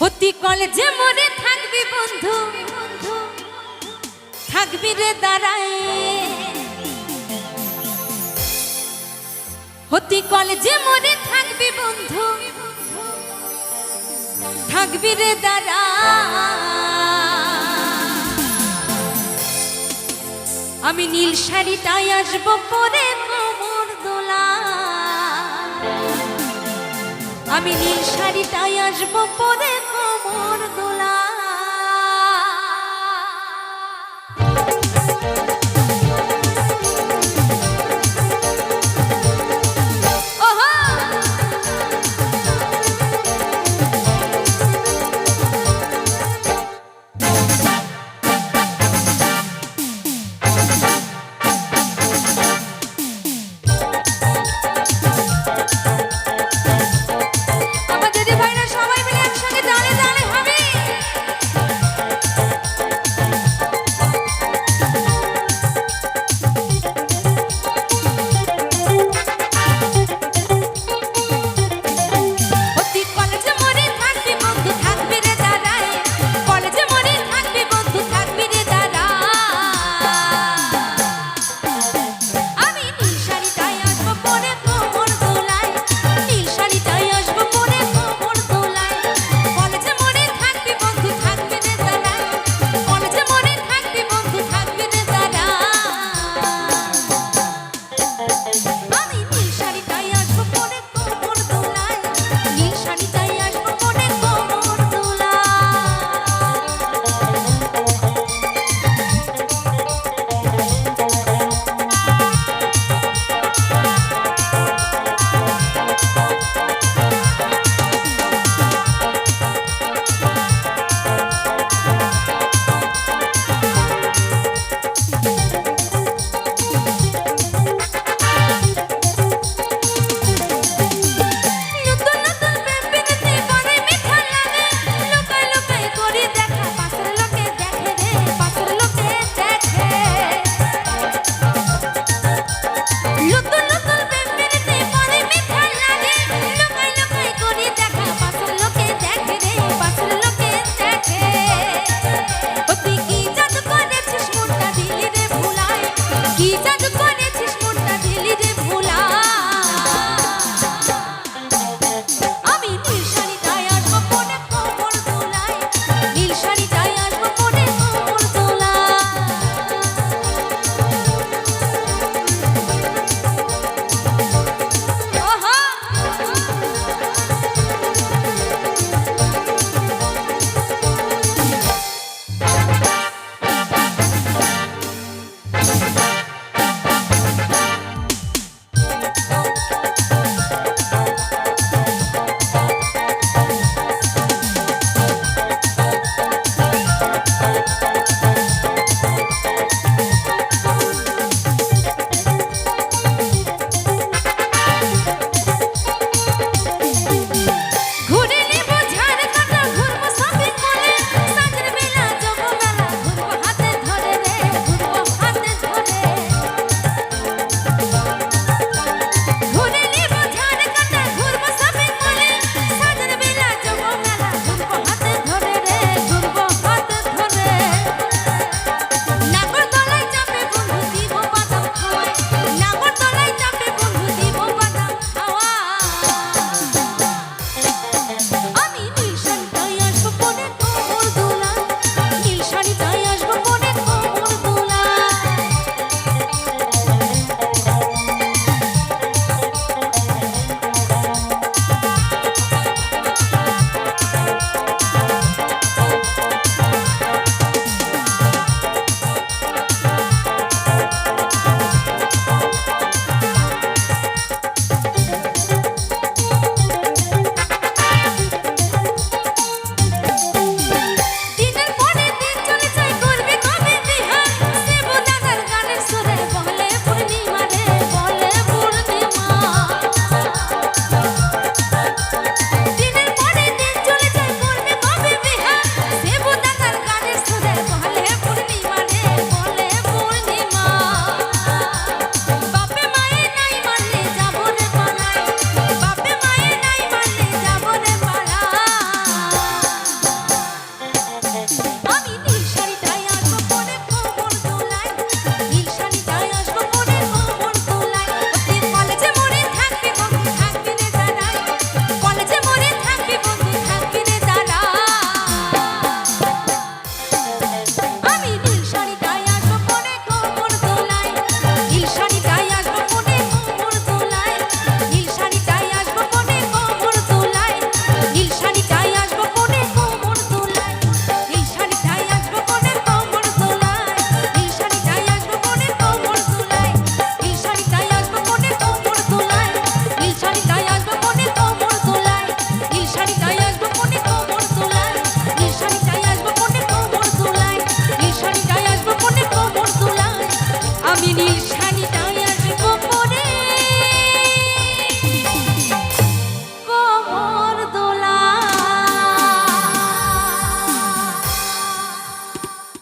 হতি কলেজে মরে থাকবি বন্ধু, থাকবি রে দাঁড়ায়। হতি কলেজে মরে থাকবি বন্ধু, থাকবি রে দাঁড়া আমি নীল শাড়িটাই আসব পরে আমি নীল শাড়িটাই আসব পরে